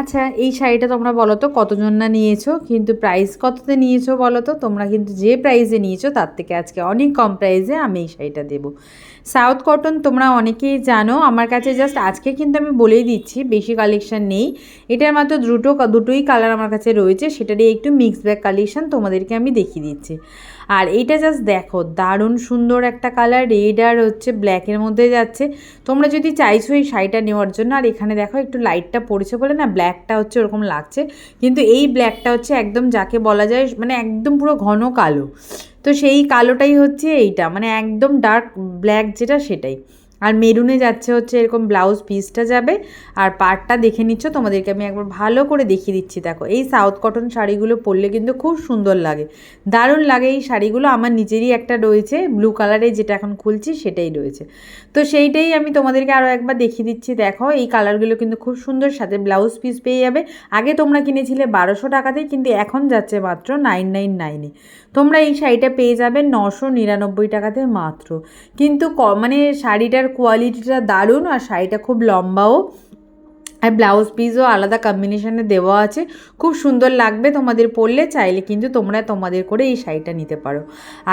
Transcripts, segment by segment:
আচ্ছা এই শাড়িটা তোমরা বলো তো কতজন না নিয়েছো? কিন্তু প্রাইস কততে নিয়েছো বলো তো তোমরা কিন্তু যে প্রাইসে নিয়েছো, তার থেকে আজকে অনেক কম প্রাইসে আমি এই শাড়িটা দেবো। সাউথ কটন তোমরা অনেকেই জানো, আমার কাছে জাস্ট আজকে কিন্তু আমি বলেই দিচ্ছি, বেশি কালেকশন নেই। এটার মাত্র দুটো, দুটোই কালার আমার কাছে রয়েছে, সেটারই একটু মিক্স ব্যাক কালেকশন তোমাদেরকে আমি দেখিয়ে দিচ্ছি। আর এইটা জাস্ট দেখো, দারুণ সুন্দর একটা কালার রেড আর হচ্ছে ব্ল্যাকের মধ্যে যাচ্ছে। তোমরা যদি চাইছো এই শাড়িটা নেওয়ার জন্য, আর এখানে দেখো একটু লাইটটা পড়েছে বলে না ব্ল্যাকটা হচ্ছে ওরকম লাগছে। কিন্তু এই ব্ল্যাকটা হচ্ছে একদম যাকে বলা যায় মানে একদম পুরো ঘন কালো। তো সেই কালোটাই হচ্ছে এইটা মানে একদম ডার্ক ব্ল্যাক যেটা সেটাই। আর মেরুনে যাচ্ছে হচ্ছে এরকম ব্লাউজ পিসটা যাবে, আর পার্টটা দেখে নিচ্ছ, তোমাদেরকে আমি একবার ভালো করে দেখিয়ে দিচ্ছি, দেখো। এই সাউথ কটন শাড়িগুলো পরলে কিন্তু খুব সুন্দর লাগে। দারুণ লাগে এই শাড়িগুলো, আমার নিজেরই একটা রয়েছে ব্লু কালারে যেটা এখন খুলছি সেটাই রয়েছে। তো সেইটাই আমি তোমাদেরকে আরও একবার দেখিয়ে দিচ্ছি, দেখো, এই কালারগুলো কিন্তু খুব সুন্দর, সাথে ব্লাউজ পিস পেয়ে যাবে। আগে তোমরা কিনেছিলে বারোশো টাকাতেই, কিন্তু এখন যাচ্ছে মাত্র নাইন নাইন নাইনে তোমরা এই শাড়িটা পেয়ে যাবে নশো নিরানব্বই টাকাতে মাত্র। কিন্তু ক মানে শাড়িটার কোয়ালিটিটা দারুণ আর শাড়িটা খুব লম্বাও। আর ব্লাউজ পিসও আলাদা কম্বিনেশনে দেওয়া আছে। খুব সুন্দর লাগবে তোমাদের পরলে, চাইলে কিন্তু তোমরা তোমাদের করে এই শাড়িটা নিতে পারো।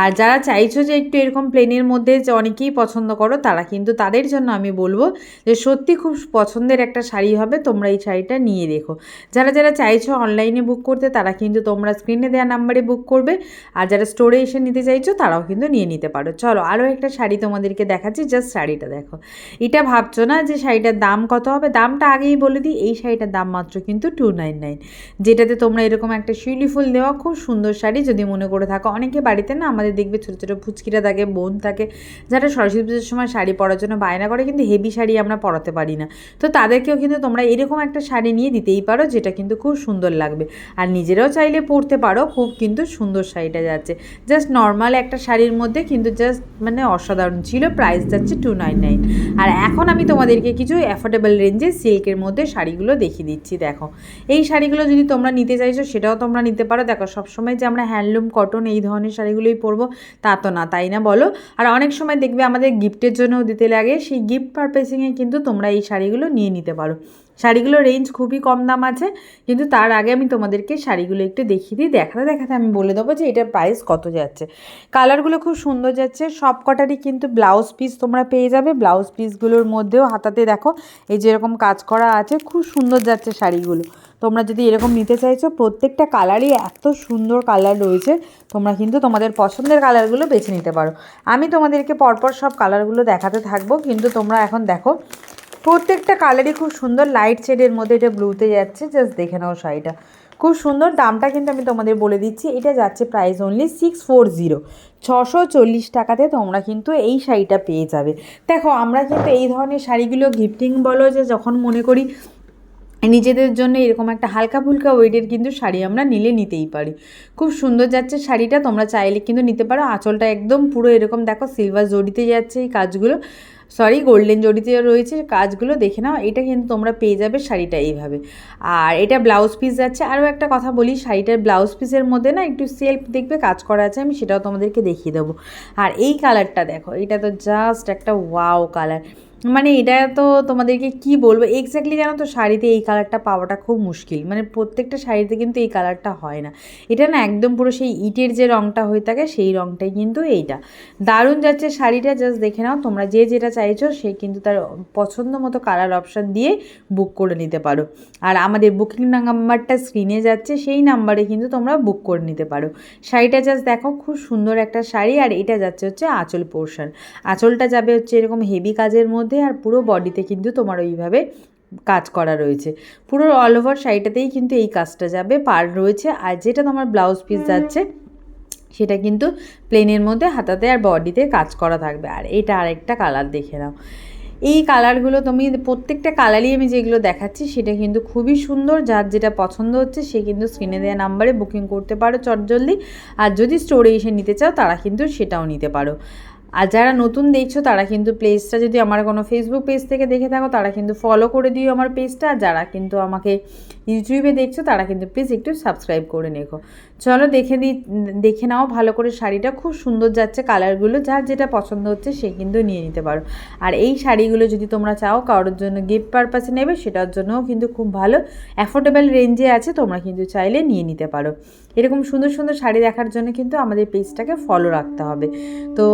আর যারা চাইছো যে একটু এরকম প্লেনের মধ্যে যে অনেকেই পছন্দ করো, তারা কিন্তু তাদের জন্য আমি বলব যে সত্যি খুব পছন্দের একটা শাড়ি হবে, তোমরা এই শাড়িটা নিয়ে দেখো। যারা যারা চাইছো অনলাইনে বুক করতে, তারা কিন্তু তোমরা স্ক্রিনে দেওয়া নাম্বারে বুক করবে। আর যারা স্টোরে এসে নিতে চাইছো, তারাও কিন্তু নিয়ে নিতে পারো। চলো আরও একটা শাড়ি তোমাদেরকে দেখাচ্ছি জাস্ট শাড়িটা দেখো। এটা ভাবছ না যে শাড়িটার দাম কত হবে? দামটা আগেই বলে দিই, এই শাড়িটার দাম মাত্র কিন্তু টু নাইন নাইন যেটাতে তোমরা এরকম একটা শিউলি ফুল দেওয়া খুব সুন্দর শাড়ি যদি মনে করে থাকো। অনেকে বাড়িতে না আমাদের দেখবে ছোটো ছোটো ফুচকিরা থাকে, বোন থাকে, যারা সরস্বতী পুজোর সময় শাড়ি পরার জন্য বায়না করে, কিন্তু হেভি শাড়ি আমরা পরাতে পারি না। তো তাদেরকেও কিন্তু তোমরা এরকম একটা শাড়ি নিয়ে দিতেই পারো, যেটা কিন্তু খুব সুন্দর লাগবে। আর নিজেরাও চাইলে পরতে পারো, খুব কিন্তু সুন্দর শাড়িটা যাচ্ছে। জাস্ট নর্মাল একটা শাড়ির মধ্যে কিন্তু জাস্ট মানে অসাধারণ ছিল, প্রাইস যাচ্ছে টু নাইন নাইন আর এখন আমি তোমাদেরকে কিছু অ্যাফোর্ডেবল রেঞ্জে সিল্কের মধ্যে শাড়িগুলো দেখিয়ে দিচ্ছি, দেখো। এই শাড়িগুলো যদি তোমরা নিতে চাইছো, সেটাও তোমরা নিতে পারো। দেখো, সবসময় যে আমরা হ্যান্ডলুম কটন এই ধরনের শাড়িগুলোই পরবো, তা তো না, তাই না বলো? আর অনেক সময় দেখবে আমাদের গিফটের জন্যও দিতে লাগে, সেই গিফট পারপেসিংয়ে কিন্তু তোমরা এই শাড়িগুলো নিয়ে নিতে পারো। শাড়িগুলোর রেঞ্জ খুবই কম দাম আছে, কিন্তু তার আগে আমি তোমাদেরকে শাড়িগুলো একটু দেখিয়ে দিই। দেখাতে দেখাতে আমি বলে দেবো যে এটার প্রাইস কত যাচ্ছে। কালারগুলো খুব সুন্দর যাচ্ছে, সব কটারই কিন্তু ব্লাউজ পিস তোমরা পেয়ে যাবে। ব্লাউজ পিসগুলোর মধ্যেও হাতাতে দেখো, এই যেরকম কাজ করা আছে, খুব সুন্দর যাচ্ছে শাড়িগুলো। তোমরা যদি এরকম নিতে চাইছো, প্রত্যেকটা কালারই এত সুন্দর কালার রয়েছে, তোমরা কিন্তু তোমাদের পছন্দের কালারগুলো বেছে নিতে পারো। আমি তোমাদেরকে পরপর সব কালারগুলো দেখাতে থাকব, কিন্তু তোমরা এখন দেখো প্রত্যেকটা কালারই খুব সুন্দর লাইট শেডের মধ্যে এটা ব্লুতে যাচ্ছে জাস্ট দেখে নাও শাড়িটা। খুব সুন্দর, দামটা কিন্তু আমি তোমাদের বলে দিচ্ছি, এটা যাচ্ছে price only six four zero ছশো চল্লিশ টাকাতে তোমরা কিন্তু এই শাড়িটা পেয়ে যাবে। দেখো, আমরা কিন্তু এই ধরনের শাড়িগুলো গিফটিং বলো যে যখন মনে করি নিজেদের জন্য এরকম একটা হালকা ফুলকা ওয়েটের কিন্তু শাড়ি আমরা নিলে নিতেই পারি। খুব সুন্দর যাচ্ছে শাড়িটা, তোমরা চাইলে কিন্তু নিতে পারো। আঁচলটা একদম পুরো এরকম দেখো সিলভার জড়িতে যাচ্ছে এই কাজগুলো। সরি গোল্ডেন জড়িতে রয়েছে কাজগুলো, দেখে নাও। এটা কিন্তু তোমরা পেয়ে যাবে শাড়িটা এইভাবে। আর এটা ব্লাউজ পিস যাচ্ছে। আরও একটা কথা বলি, শাড়িটার ব্লাউজ পিসের মধ্যে না একটু সেলফ দেখবে, কাজ করা আছে, আমি সেটাও তোমাদেরকে দেখিয়ে দেবো। আর এই কালারটা দেখো, এটা তো জাস্ট একটা ওয়াও কালার মানে এটা তো তোমাদেরকে কি বলব? এক্স্যাক্টলি জানো তো শাড়িতে এই কালারটা পাওয়াটা খুব মুশকিল। মানে প্রত্যেকটা শাড়িতে কিন্তু এই কালারটা হয় না। এটা না একদম পুরো সেই ইটের যে রঙটা হয়ে থাকে, সেই রঙটাই কিন্তু এইটা। দারুণ যাচ্ছে শাড়িটা জাস্ট দেখে নাও। তোমরা যে যেটা চাইছো, সে কিন্তু তার পছন্দ মতো কালার অপশান দিয়ে বুক করে নিতে পারো। আর আমাদের বুকিং নাম্বারটা স্ক্রিনে যাচ্ছে, সেই নাম্বারে কিন্তু তোমরা বুক করে নিতে পারো। শাড়িটা জাস্ট দেখো, খুব সুন্দর একটা শাড়ি। আর এটা যাচ্ছে হচ্ছে আঁচল পোর্শন আঁচলটা যাবে হচ্ছে এরকম হেভি কাজের মধ্যে। আর পুরো বডিতে কিন্তু তোমার ওইভাবে কাজ করা রয়েছে। পুরো অল ওভার শাড়িটাতেই কিন্তু এই কাজটা যাবে। পার রয়েছে আর যেটা তোমার ব্লাউজ পিস যাচ্ছে সেটা কিন্তু প্লেনের মধ্যে হাতাতে আর বডিতে কাজ করা থাকবে। আর এটা আরেকটা কালার দেখে নাও। এই কালারগুলো তুমি প্রত্যেকটা কালারই আমি যেগুলো দেখাচ্ছি সেটা কিন্তু খুবই সুন্দর। যার যেটা পছন্দ হচ্ছে সে কিন্তু স্ক্রিনে দেওয়া নাম্বারে বুকিং করতে পারো চটজলদি। আর যদি স্টোরে এসে নিতে চাও তারা কিন্তু সেটাও নিতে পারো। আর যারা নতুন দেখছ, তারা কিন্তু পেজটা যদি আমার কোনো ফেসবুক পেজ থেকে দেখে থাকো, তারা কিন্তু ফলো করে দিও আমার পেজটা আর যারা কিন্তু আমাকে ইউটিউবে দেখছ, তারা কিন্তু প্লিজ একটু সাবস্ক্রাইব করে নেখো চলো দেখে দিই দেখে নাও ভালো করে শাড়িটা, খুব সুন্দর যাচ্ছে কালারগুলো যার যেটা পছন্দ হচ্ছে সে কিন্তু নিয়ে নিতে পারো। আর এই শাড়িগুলো যদি তোমরা চাও, কারোর জন্য গিফট পারপাসে নেবে, সেটার জন্যও কিন্তু খুব ভালো। অ্যাফোর্ডেবল রেঞ্জে আছে, তোমরা কিন্তু চাইলে নিয়ে নিতে পারো। এরকম সুন্দর সুন্দর শাড়ি দেখার জন্য কিন্তু আমাদের পেজটাকে ফলো রাখতে হবে। তো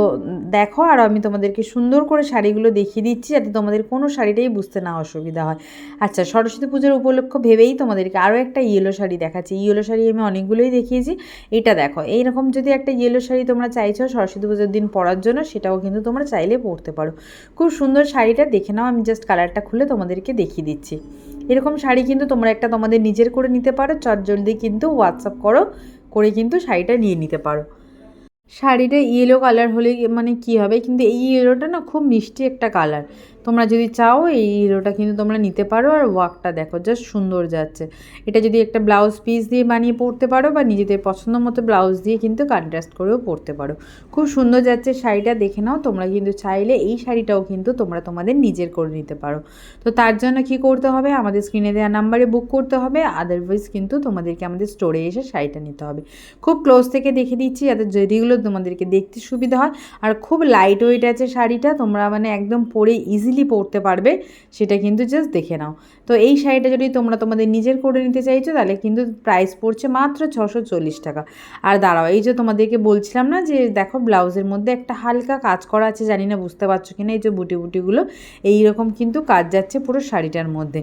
দেখো, আর আমি তোমাদেরকে সুন্দর করে শাড়িগুলো দেখিয়ে দিচ্ছি, যাতে তোমাদের কোনো শাড়িটাই বুঝতে না অসুবিধা হয়। আচ্ছা সরস্বতী পুজোর উপলক্ষ ভেবেই তোমাদেরকে আরও একটা ইয়েলো শাড়ি দেখাচ্ছি। ইয়েলো শাড়ি আমি অনেকগুলোই দেখিয়েছি। এটা দেখো, এইরকম যদি একটা ইয়েলো শাড়ি তোমরা চাইছো সরস্বতী পুজোর দিন পরার জন্য, সেটাও কিন্তু তোমরা চাইলে পরতে পারো। খুব সুন্দর শাড়িটা দেখে নাও, আমি জাস্ট কালারটা খুলে তোমাদেরকে দেখিয়ে দিচ্ছি। এরকম শাড়ি কিন্তু তোমরা একটা তোমাদের নিজের করে নিতে পারো চট জলদি কিন্তু হোয়াটসঅ্যাপ করো, করে কিন্তু শাড়িটা নিয়ে নিতে পারো। শাড়িটা ইয়েলো কালার হলে মানে কি হবে? কিন্তু এই ইয়েলোটা না খুব মিষ্টি একটা কালার তোমরা যদি চাও, এই ইয়েলোটা কিন্তু তোমরা নিতে পারো আর ওয়ার্কটা দেখো জাস্ট সুন্দর যাচ্ছে। এটা যদি একটা ব্লাউজ পিস দিয়ে বানিয়ে পরতে পারো বা নিজেদের পছন্দ মতো ব্লাউজ দিয়ে কিন্তু কন্ট্রাস্ট করেও পরতে পারো। খুব সুন্দর যাচ্ছে শাড়িটা, দেখে নাও, তোমরা কিন্তু চাইলে এই শাড়িটাও কিন্তু তোমরা তোমাদের নিজের করে নিতে পারো। তো তার জন্য কি করতে হবে? আমাদের স্ক্রিনে দেওয়া নাম্বারে বুক করতে হবে আদারওয়াইজ কিন্তু তোমাদেরকে আমাদের স্টোরে এসে শাড়িটা নিতে হবে। খুব ক্লোজ থেকে দেখে দিচ্ছি, যাতে যেদিগুলো তোমাদেরকে দেখতে সুবিধা হয়। আর খুব লাইট ওয়েট আছে শাড়িটা, তোমরা মানে একদম পরে ইজিলি পরতে পারবে, সেটা কিন্তু জাস্ট দেখে নাও। তো এই শাড়িটা যদি তোমরা তোমাদের নিজের করে নিতে চাইছো, তাহলে কিন্তু প্রাইস পড়ছে মাত্র ছশো চল্লিশ টাকা। আর দাঁড়াও, এই যে তোমাদেরকে বলছিলাম না যে, দেখো ব্লাউজের মধ্যে একটা হালকা কাজ করা আছে, জানি না বুঝতে পারছ কিনা, এই যে বুটি বুটিগুলো, এইরকম কিন্তু কাজ যাচ্ছে পুরো শাড়িটার মধ্যে।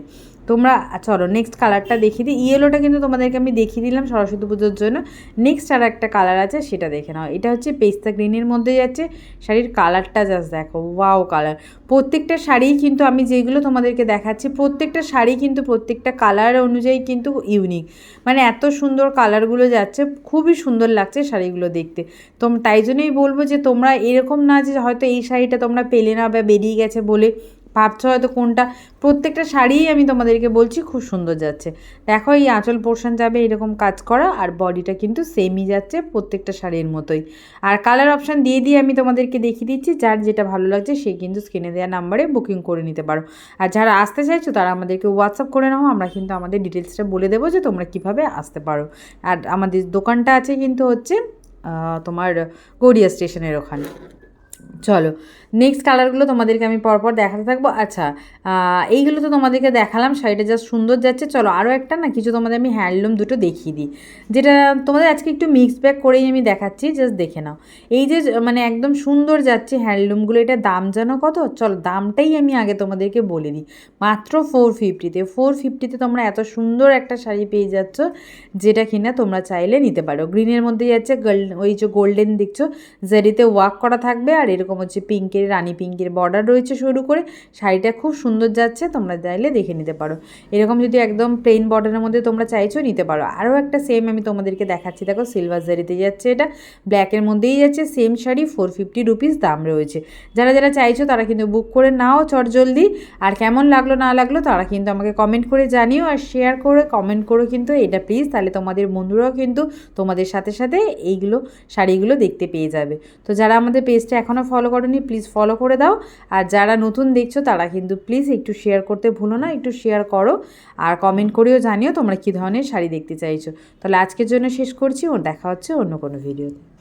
তোমরা চলো নেক্সট কালারটা দেখিয়ে দিই। ইয়েলোটা কিন্তু তোমাদেরকে আমি দেখিয়ে দিলাম সরস্বতী পুজোর জন্য। নেক্সট আর একটা কালার আছে, সেটা দেখে নাও। এটা হচ্ছে পেস্তা গ্রিনের মধ্যে যাচ্ছে। শাড়ির কালারটা জাস্ট দেখো ওয়াও কালার প্রত্যেকটা শাড়ি কিন্তু আমি যেগুলো তোমাদেরকে দেখাচ্ছি, প্রত্যেকটা শাড়ি কিন্তু প্রত্যেকটা কালার অনুযায়ী কিন্তু ইউনিক মানে এত সুন্দর কালারগুলো যাচ্ছে, খুবই সুন্দর লাগছে শাড়িগুলো দেখতে। তো তাই জন্যই বলব যে তোমরা এরকম না যে হয়তো এই শাড়িটা তোমরা পেলে না বা বেরিয়ে গেছে বলে ভাবছ হয়তো কোনটা? প্রত্যেকটা শাড়িই আমি তোমাদেরকে বলছি, খুব সুন্দর যাচ্ছে। দেখো, এই আঁচল পোর্শন যাবে, এরকম কাজ করা, আর বডিটা কিন্তু সেমই যাচ্ছে প্রত্যেকটা শাড়ির মতোই। আর কালার অপশান দিয়ে দিয়ে আমি তোমাদেরকে দেখিয়ে দিচ্ছি, যার যেটা ভালো লাগছে, সে কিন্তু স্ক্রিনে দেওয়া নাম্বারে বুকিং করে নিতে পারো। আর যারা আসতে চাইছো, তারা আমাদেরকে হোয়াটসঅ্যাপ করে নাও, আমরা কিন্তু আমাদের ডিটেলসটা বলে দেবো যে তোমরা কীভাবে আসতে পারো। আর আমাদের দোকানটা আছে কিন্তু হচ্ছে তোমার গড়িয়া স্টেশনের ওখানে। চলো নেক্সট কালারগুলো তোমাদেরকে আমি পরপর দেখাতে থাকব। আচ্ছা এইগুলো তো তোমাদেরকে দেখালাম, শাড়িটা জাস্ট সুন্দর যাচ্ছে। চলো আরও একটা না, কিছু তোমাদের আমি হ্যান্ডলুম দুটো দেখিয়ে দিই। যেটা তোমাদের আজকে একটু মিক্স ব্যাক করেই আমি দেখাচ্ছি জাস্ট দেখে নাও। এই যে মানে একদম সুন্দর যাচ্ছে হ্যান্ডলুমগুলো এটা দাম জানো কত? চলো, দামটাই আমি আগে তোমাদেরকে বলে দিই। মাত্র ফোর ফিফটিতে ফোর ফিফটিতে তোমরা এত সুন্দর একটা শাড়ি পেয়ে যাচ্ছ, যেটা কিনা তোমরা চাইলে নিতে পারো। গ্রিনের মধ্যে যাচ্ছে গোল্ড ওই যে গোল্ডেন দেখছ জারিতে ওয়াক করা থাকবে আর এরকম হচ্ছে পিঙ্কের, রানি পিঙ্কের বর্ডার রয়েছে শুরু করে, শাড়িটা খুব সুন্দর যাচ্ছে, তোমরা চাইলে দেখে নিতে পারো। এরকম যদি একদম প্লেন বর্ডারের মধ্যে তোমরা চাইছো, নিতে পারো। আরও একটা সেম আমি তোমাদেরকে দেখাচ্ছি। দেখো সিলভার জারিতে যাচ্ছে এটা ব্ল্যাকের মধ্যেই যাচ্ছে same sari four fifty rupees দাম রয়েছে। যারা যারা চাইছো, তারা কিন্তু বুক করে নাও চট জলদি আর কেমন লাগল, না লাগল, তারা কিন্তু আমাকে কমেন্ট করে জানিও আর শেয়ার করে কমেন্ট করো কিন্তু এটা প্লিজ তাহলে তোমাদের বন্ধুরাও কিন্তু তোমাদের সাথে সাথে এইগুলো শাড়িগুলো দেখতে পেয়ে যাবে। তো যারা আমাদের পেজটা এখনও ফলো করনি প্লিজ ফলো করে দাও। আর যারা নতুন দেখছ, তারা কিন্তু প্লিজ একটু শেয়ার করতে ভুলো না, একটু শেয়ার করো। আর কমেন্ট করেও জানিও তোমরা কী ধরনের শাড়ি দেখতে চাইছো। তাহলে আজকের জন্য শেষ করছি, ও দেখা হচ্ছে অন্য কোনো ভিডিওতে